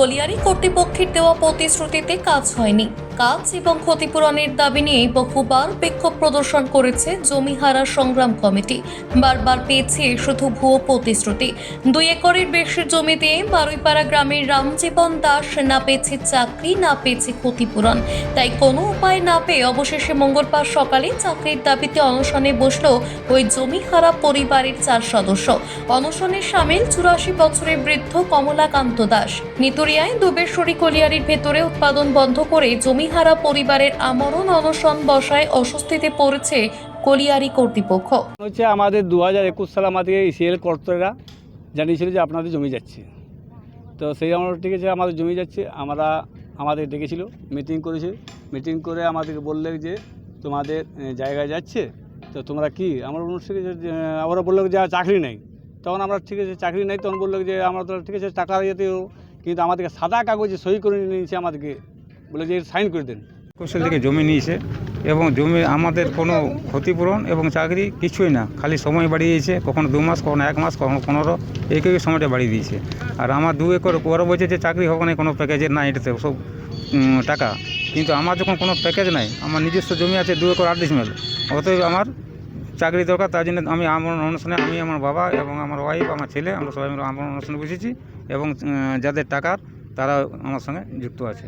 Colliery কর্তৃপক্ষের দেওয়া প্রতিশ্রুতিতে কাজ হয়নি। কাজ এবং ক্ষতিপূরণের দাবি নিয়ে বহুবার বিক্ষোভ প্রদর্শন করেছে জমিহারা সংগ্রাম কমিটি। বারবার পেয়েছে শুধু ভুয়ো প্রতিশ্রুতি। দুই একরের বেশি জমি দিয়ে বারুইপাড়া গ্রামের রামজীবন দাস না পেয়েছে চাকরি, না পেয়েছে ক্ষতিপূরণ। তাই কোনো উপায় না পেয়ে অবশেষে মঙ্গলবার সকালে চাকরির দাবিতে অনশনে বসল ওই জমিহারা পরিবারের চার সদস্য। অনশনে সামিল চুরাশি বছরের বৃদ্ধ কমলাকান্ত দাস। নিতুরিয়ায় দুবেশ্বরী কলিয়ারির ভেতরে উৎপাদন বন্ধ করে জমিহারা পরিবারের আমরণ অনশন বসায় অস্বস্তিতে পড়েছে কলিয়ারি কর্তৃপক্ষ। হচ্ছে আমাদের দু হাজার একুশ সালে আমাদের ইসিএল কর্তারা জানিয়েছিল যে আপনাদের জমি যাচ্ছে। তো সেই আমরা ঠিক আছে আমাদের জমি যাচ্ছে আমরা আমাদের ডেকেছিল মিটিং করেছে। মিটিং করে আমাদেরকে বললে যে তোমাদের জায়গায় যাচ্ছে তো তোমরা কি? আমরা আহ, ওরা বলল যে চাকরি নেই। তখন আমরা ঠিক আছে চাকরি নেই। তখন বলল যে আমরা তো ঠিক আছে টাকা ইয়েতে কিন্তু আমাদেরকে সাদা কাগজে সই করে নিয়েছে আমাদেরকে বলে যে সাইন করে দেন। কৌশল থেকে জমি নিয়েছে এবং জমি আমাদের কোনো ক্ষতিপূরণ এবং চাকরি কিছুই না, খালি সময় বাড়িয়েছে, কখনো দু মাস, কখনো এক মাস, কখনো পনেরো এই করে সময়টা বাড়িয়ে দিয়েছে। আর আমার দু একর ওরা বলছে যে চাকরি হবে না, কোনো প্যাকেজের না এটাতে সব টাকা। কিন্তু আমার যখন কোনো প্যাকেজ নাই, আমার নিজস্ব জমি আছে দু একর আট ডিসমেল অতএব আমার চাকরি দরকার, তার জন্য আমি আমার অনুষ্ঠানে আমি, আমার বাবা এবং আমার ওয়াইফ আমার ছেলে, আমরা সবাই মিলে আমার অনুষ্ঠানে বসেছি এবং যাদের টাকার তারা আমার সঙ্গে যুক্ত আছে।